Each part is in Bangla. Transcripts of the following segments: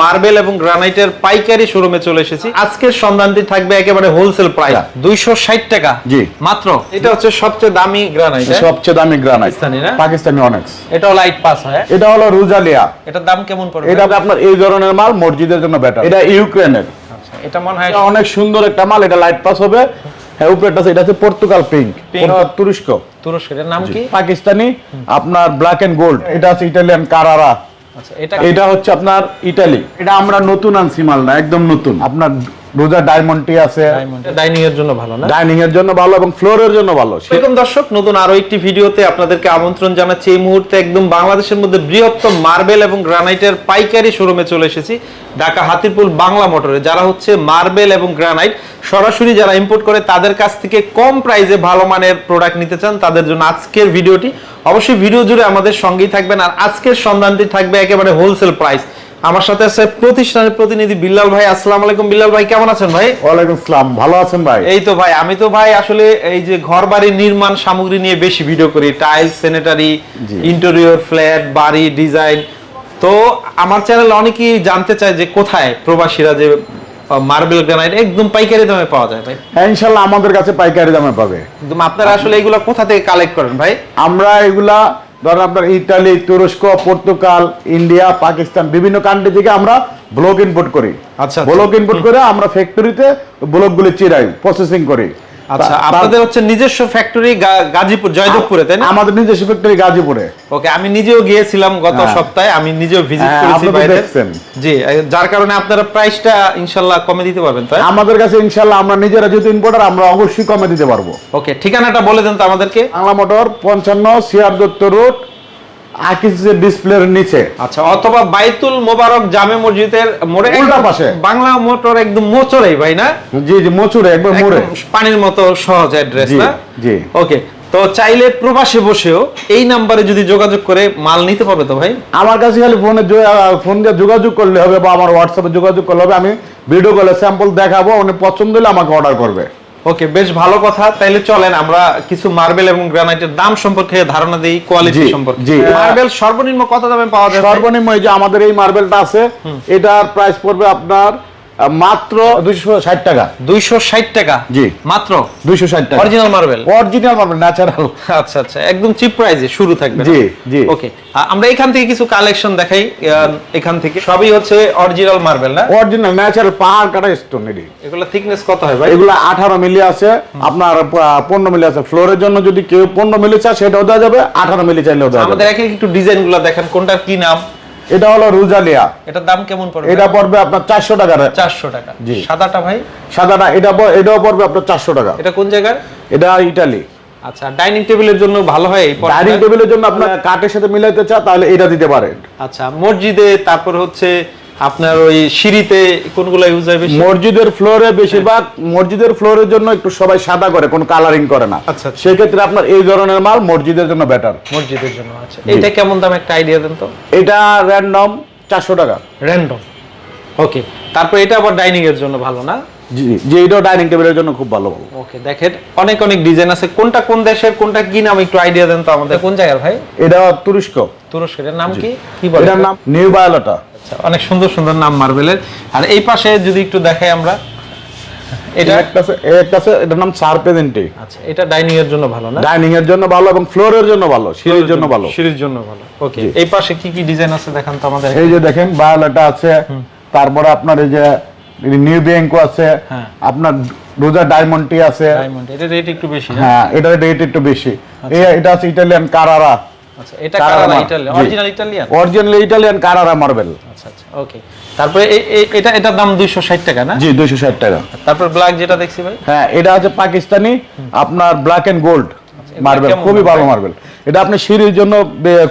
মার্বেল এবং গ্রানাইটের পাইকারি শোরুমে চলে এসেছি। আজকের সন্ধানটি থাকবে একেবারে হোলসেল প্রাইস দুইশো ষাট টাকা। জি। মাত্র? এটা হচ্ছে সবচেয়ে দামি গ্রানাইট সবচেয়ে দামি গ্রানাইট পাকিস্তানি অনেক্স এটাও লাইট পাস হয়? এটা হলো রুজালিয়া। এটার দাম কেমন পড়বে? এটা আপনার এই ধরনের মাল মসজিদের জন্য বেটার এটা ইউক্রেনের। আচ্ছা, এটা মনে হয় এটা অনেক সুন্দর একটা মাল এটা লাইট পাস হবে। হ্যাঁ উপরেটা আছে, এটা হচ্ছে পর্তুগাল পিঙ্ক। তুরস্ক। তুরস্কের এর নাম কি? পাকিস্তানি আপনার ব্ল্যাক এন্ড গোল্ড এটা আছে ইটালিয়ান কারারা এটা এটা হচ্ছে আপনার ইটালি। এটা আমরা নতুন আনছি মাল না একদম নতুন। আপনার রোজা ডায়মন্ডটি আছে। ডাইনিং এর জন্য ভালো না? ডাইনিং এর জন্য ভালো এবং ফ্লোরের জন্য ভালো। এরকম দর্শক নতুন আরও একটি ভিডিওতে আপনাদেরকে আমন্ত্রণ জানাচ্ছি। এই মুহূর্তে একদম বাংলাদেশের মধ্যে বৃহত্তম মার্বেল এবং গ্রানাইটের পাইকারি শোরুমে চলে এসেছি ঢাকা হাতিরপুল বাংলা মোটরে। যারা হচ্ছে মার্বেল এবং গ্রানাইট সরাসরি যারা ইম্পোর্ট করে তাদের কাছ থেকে কম প্রাইসে ভালো মানের প্রোডাক্ট নিতে চান তাদের জন্য আজকের ভিডিওটি। অবশ্যই ভিডিও জুড়ে আমাদের সঙ্গেই থাকবেন। আর আজকের সন্ধানটি থাকবে একেবারে হোলসেল প্রাইস আমার সাথে আছে প্রতিষ্ঠানের প্রতিনিধি বিল্লাল ভাই। আসসালামু আলাইকুম বিল্লাল ভাই কেমন আছেন ভাই? ওয়ালাইকুম আসসালাম। ভালো আছেন ভাই? এই তো ভাই আমি তো ভাই আসলে এই যে ঘর বাড়ির নির্মাণ সামগ্রী নিয়ে বেশি ভিডিও করি। Tiles sanitary. ইন্টেরিয়র ফ্ল্যাট বাড়ি ডিজাইন তো আমার চ্যানেলে অনেকেই জানতে চায় যে কোথায় প্রবাসীরা যে মার্বেল গ্রানাইট একদম পাইকারি দামে পাওয়া যায় ভাই? হ্যাঁ ইনশাল্লাহ আমাদের কাছে পাইকারি দামে পাবে। একদম আপনারা আসলে এগুলো কোথা থেকে কালেক্ট করেন ভাই? আমরা এগুলা ধরেন আপনার ইটালি তুরস্ক পর্তুগাল ইন্ডিয়া পাকিস্তান বিভিন্ন কান্ট্রি থেকে আমরা ব্লক ইনপুট করি। আচ্ছা, আচ্ছা। ব্লক ইনপুট করে আমরা ফ্যাক্টরিতে ব্লকগুলি চিরাই প্রসেসিং করি। আচ্ছা আপনাদের হচ্ছে নিজস্ব ফ্যাক্টরি গাজীপুর জয়দেবপুরে তাই না? আমাদের নিজস্ব ফ্যাক্টরি গাজীপুরে। ওকে আমি নিজেও গিয়েছিলাম গত হ্যাঁ। সপ্তাহে আমি নিজেও ভিজিট হ্যাঁ, করেছি বাইরে। জি যার কারণে আপনারা প্রাইসটা ইনশাআল্লাহ কমে দিতে পারবেন তাই? আমাদের কাছে ইনশাল্লাহ আমরা নিজেরা যেহেতু ইম্পোর্টার আমরা অবশ্যই কমে দিতে পারব। ওকে ঠিকানাটা বলে দেন তো আমাদেরকে। বাংলা মোটর পঞ্চান্ন সিআর দত্ত রোড আকিসের ডিসপ্লের নিচে। আচ্ছা অথবা বাইতুল মোবারক জামে মসজিদের মোড়ে উল্টা পাশে। বাংলা মোটর একদম মোচরেই ভাই না? জি জি মচুরে একবার মোড়ে। পানির মতো সহজ অ্যাড্রেস না? জি। ওকে তো চাইলে প্রবাসে বসেও এই নাম্বারে যদি যোগাযোগ করে মাল নিতে পারবে তো ভাই? আমার কাছে খালি ফোনে ফোন দিয়ে যোগাযোগ করলে হবে বা আমার হোয়াটসঅ্যাপে যোগাযোগ করলে হবে। আমি ভিডিও কলে স্যাম্পল দেখাবো উনি পছন্দ হলে আমাকে অর্ডার করবে। ওকে বেশ ভালো কথা। তাইলে চলেন আমরা কিছু মার্বেল এবং গ্রানাইটের দাম সম্পর্কে ধারণা দেই কোয়ালিটি সম্পর্কে। জি। মার্বেল সর্বনিম্ন কত দামে পাওয়া যায় সর্বনিম্ন এই যে আমাদের এই মার্বেলটা আছে এটার প্রাইস পড়বে আপনার মাত্র দুইশো ষাট টাকা। 260 টাকা? জি। মাত্র? দুইশো ষাট টাকা। Original marble original marble natural আচ্ছা আচ্ছা একদম চিপ প্রাইসে শুরু থাকবে জি, জি। ওকে আমরা এখান থেকে কিছু কালেকশন দেখাই এখান থেকে। সবই হচ্ছে অরিজিনাল মার্বেল না? অরিজিনাল ন্যাচারাল পাহাড় কাটা স্টোন এটি এগুলো থিকনেস কত হয় ভাই? এগুলো আঠারো মিলি আছে আপনার পনেরো মিলি আছে। ফ্লোরের জন্য যদি কেউ পনেরো মিলি চায় সেটাও দেওয়া যাবে আঠারো মিলি চাইলেও দেওয়া যাবে। আমাদের একে একটু ডিজাইনগুলো দেখেন কোনটার কি নাম? এটা হলো রুজালিয়া। এটার দাম কেমন পড়বে? এটা পড়বে আপনার চারশো টাকা চারশো টাকা। জি। সাদাটা ভাই? সাদাটা এটা এটাও পড়বে আপনার চারশো টাকা। এটা কোন জায়গার? এটা ইতালি আচ্ছা ডাইনিং টেবিলের জন্য ভালো হয়? ডাইনিং টেবিলের জন্য আপনার কাঠের সাথে মিলাইতে চান তাহলে এটা দিতে পারেন। আচ্ছা মসজিদে তারপর হচ্ছে আপনার ওই সিঁড়িতে কোনগুলো ইউজ হয় বেশি? মসজিদের ফ্লোরে বেশিরভাগ মসজিদের ফ্লোরের জন্য একটু সবাই সাদা করে কোনো কালারিং করে না। আচ্ছা, আচ্ছা। সেক্ষেত্রে আপনার এই ধরনের মাল মসজিদের জন্য বেটার মসজিদের জন্য আচ্ছা। এটা কেমন দাম একটা আইডিয়া দেন তো? এটা র্যান্ডম চারশো টাকা। র্যান্ডম ওকে তারপর এটা আবার ডাইনিং এর জন্য ভালো না? জি জি এটাও ডাইনিং টেবিলের জন্য খুব ভালো ভালো। ওকে দেখেন অনেক অনেক ডিজাইন আছে। কোনটা কোন দেশের কোনটা কি নাম একটু আইডিয়া দেন তো আমাদের। কোন জায়গার ভাই? এটা তুরস্ক। তুরস্কের নাম কি? কি বলে? এটার নাম নিউ বায়োলাটা। আচ্ছা অনেক সুন্দর সুন্দর নাম মার্বেলের। আর এই পাশে যদি একটু দেখাই আমরা এটা একটা একটা আছে এটার নাম সারপেজেন্টি। আচ্ছা এটা ডাইনিং এর জন্য ভালো না? ডাইনিং এর জন্য ভালো এবং ফ্লোরের জন্য ভালো সিঁড়ির জন্য ভালো। সিঁড়ির জন্য ভালো। ওকে এই পাশে কি কি ডিজাইন আছে দেখান তো আমাদের এই যে দেখেন বায়োলাটা আছে তারপরে আপনার এই যে নিউ ব্যাংকও আছে হ্যাঁ। আপনার রোজা ডায়মন্ডটি আছে। ডায়মন্ড এটা রেট একটু বেশি হ্যাঁ এটার রেট একটু বেশি। এটা আছে ইটালিয়ান কারারা। আচ্ছা এটা Carrara Carrara Italian original Italian original Italian Carrara marble আচ্ছা আচ্ছা ওকে তারপরে এই এই- এটা এটার দাম 260 টাকা না? জি দুইশো ষাট টাকা। তারপর ব্ল্যাক যেটা দেখছি ভাই? হ্যাঁ এটা আছে পাকিস্তানি আপনার ব্ল্যাক এন্ড গোল্ড মার্বেল খুবই ভালো মার্বেল এটা আপনি সিঁড়ির জন্য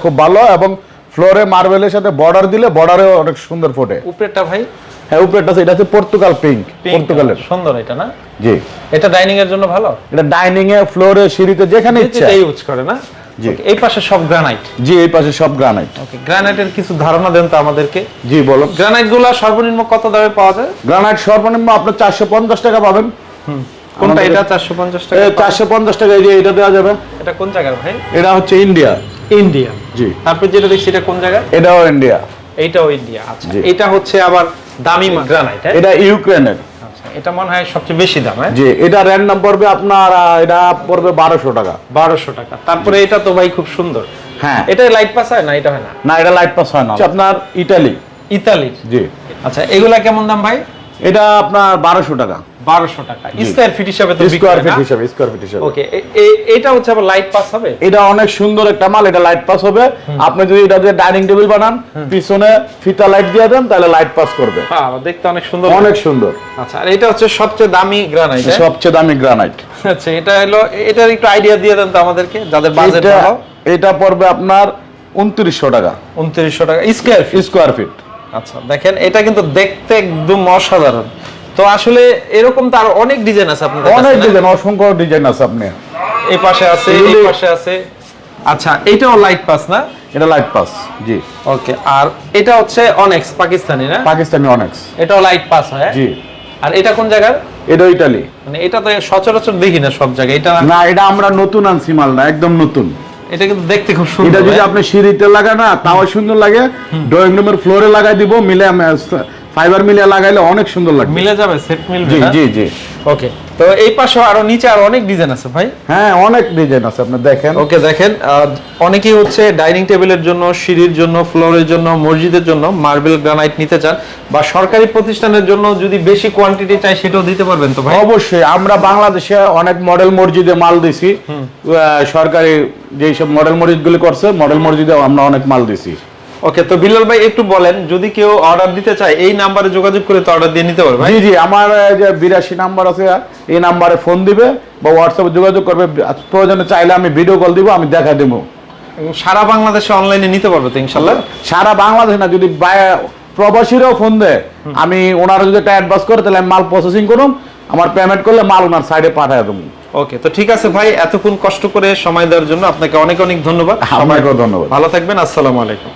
খুব ভালো এবং ফ্লোরে মার্বেলের সাথে বর্ডার দিলে বর্ডারে অনেক সুন্দর ফোটে। উপরেরটা ভাই? হ্যাঁ এটা হচ্ছে পর্তুগাল পিঙ্ক পর্তুগালের সুন্দর এটা না? জি। এটা ডাইনিং এর জন্য ভালো? এটা ডাইনিং এ ফ্লোরে সিঁড়িতে যেখানে ইচ্ছা। ইউজ করে না? জি। এই পাশে সব গ্রানাইট জি এই পাশে সব গ্রানাইট ওকে গ্রানাইটের কিছু ধারণা দেন তো আমাদেরকে। জি বলো। গ্রানাইট সর্বনিম্ন কত দামে পাওয়া যায়? গ্রানাইট সর্বনিম্ন চারশো পঞ্চাশ টাকা পাবেন। কোনটা আমাদের- এটা 450 টাকা? চারশো পঞ্চাশ টাকা এই যে এটা দেওয়া যাবে। এটা কোন জায়গার ভাই? এটা হচ্ছে ইন্ডিয়া। ইন্ডিয়া। জি। তারপর যেটা দেখছি এটা কোন জায়গা? এটাও ইন্ডিয়া। এইটাও ইন্ডিয়া আচ্ছা। এটা হচ্ছে আবার দামি গ্রানাইট এটা ইউক্রেনের। এটা মনে হয় সবচেয়ে বেশি দাম হ্যাঁ? জি এটা র্যান্ডাম পড়বে আপনার এটা পড়বে বারোশো টাকা। বারোশো টাকা। তারপরে এটা তো ভাই খুব সুন্দর। হ্যাঁ। এটা লাইট পাস হয় না এটা হয় না? না এটা লাইট পাস হয় না। আপনার ইটালি ইতালির জি। আচ্ছা এগুলা কেমন দাম ভাই? এটা আপনার বারোশো টাকা। বারোশো টাকা। স্কোয়ার ফিট হিসাবে তো স্কোয়ার ফিট হিসাবে স্কোয়ার ফিট হিসাবে। ওকে এটা হচ্ছে আবার লাইট পাস হবে? এটা অনেক সুন্দর একটা মাল এটা লাইট পাস হবে। আপনি যদি এটা দিয়ে ডাইনিং টেবিল বানান পিছনে ফিতা লাইট দিয়ে দেন তাহলে লাইট পাস করবে। হ্যাঁ দেখতে অনেক সুন্দর। অনেক সুন্দর। আচ্ছা আর এটা হচ্ছে সবচেয়ে দামি গ্রানাইট সবচেয়ে দামি গ্রানাইট আচ্ছা এটা হলো এটার একটু আইডিয়া দিয়ে দেন তো আমাদেরকে যাদের বাজেট এটা ভালো। এটা পড়বে আপনার উনত্রিশশো টাকা। উনত্রিশশো টাকা স্কোয়ার ফিট স্কোয়ার ফিট আচ্ছা দেখেন এটা কিন্তু দেখতে একদম অসাধারণ। তো আসলে এরকম তো আর অনেক ডিজাইন আছে আপনাদের অনেক কাছে, না? ডিজাইন অসংখ্য ডিজাইন আছে আপনি। এই পাশে আছে এই পাশে আছে। আচ্ছা এটাও লাইট পাস না? এটা লাইট পাস জি। ওকে আর এটা হচ্ছে অনেক্স পাকিস্তানি না? পাকিস্তানি অনেক্স এটাও লাইট পাস হয়? জি। আর এটা কোন জায়গার? এটা ইটালি মানে এটা তো সচরাচর দেখি না সব জায়গায় এটা না এটা আমরা নতুন আনছি মাল না একদম নতুন। এটা কিন্তু দেখতে খুব এটা যদি হ্যাঁ? আপনি সিঁড়িতে লাগান না তাও সুন্দর লাগে। ড্রয়িং রুমের ফ্লোরে লাগাই দিব মিলে ফাইবার মিলে লাগাইলে অনেক সুন্দর লাগবে। মিলে যাবে সেট মিলবে জি জি জি। ওকে তো এই পাশে আরও নিচে আরও অনেক ডিজাইন আছে ভাই। হ্যাঁ অনেক ডিজাইন আছে আপনি দেখেন। ওকে দেখেন অনেকেই হচ্ছে ডাইনিং টেবিলের জন্য সিঁড়ির জন্য ফ্লোরের জন্য মসজিদের জন্য মার্বেল গ্রানাইট নিতে চান বা সরকারি প্রতিষ্ঠানের জন্য যদি বেশি কোয়ান্টিটি চাই সেটাও দিতে পারবেন তো ভাই? অবশ্যই আমরা বাংলাদেশে অনেক মডেল মসজিদে মাল দিছি। সরকারি যেই সব মডেল মসজিদগুলি করছে মডেল মসজিদে আমরা অনেক মাল দিছি। ওকে তো বিলাল ভাই একটু বলেন যদি কেউ অর্ডার দিতে চায় এই নাম্বারে যোগাযোগ করে তো অর্ডার দিয়ে নিতে পারবে ভাই? জি জি আমার যে বিরাশি নাম্বার আছে এই নাম্বারে ফোন দিবে বা হোয়াটসঅ্যাপে যোগাযোগ করবে। প্রয়োজনে চাইলে আমি ভিডিও কল দিব আমি দেখা দেবো। সারা বাংলাদেশে অনলাইনে নিতে পারবে তো ইনশাল্লাহ? সারা বাংলাদেশ না যদি প্রবাসীরাও ফোন দেয় আমি ওনারা যদি একটা অ্যাডভান্স করে তাহলে আমি মাল প্রসেসিং করুম আমার পেমেন্ট করলে মাল ওনার সাইডে পাঠিয়ে দেবো। ওকে তো ঠিক আছে ভাই এতক্ষণ কষ্ট করে সময় দেওয়ার জন্য আপনাকে অনেক অনেক ধন্যবাদ। আপনাকেও ধন্যবাদ। ভালো থাকবেন আসসালামু আলাইকুম।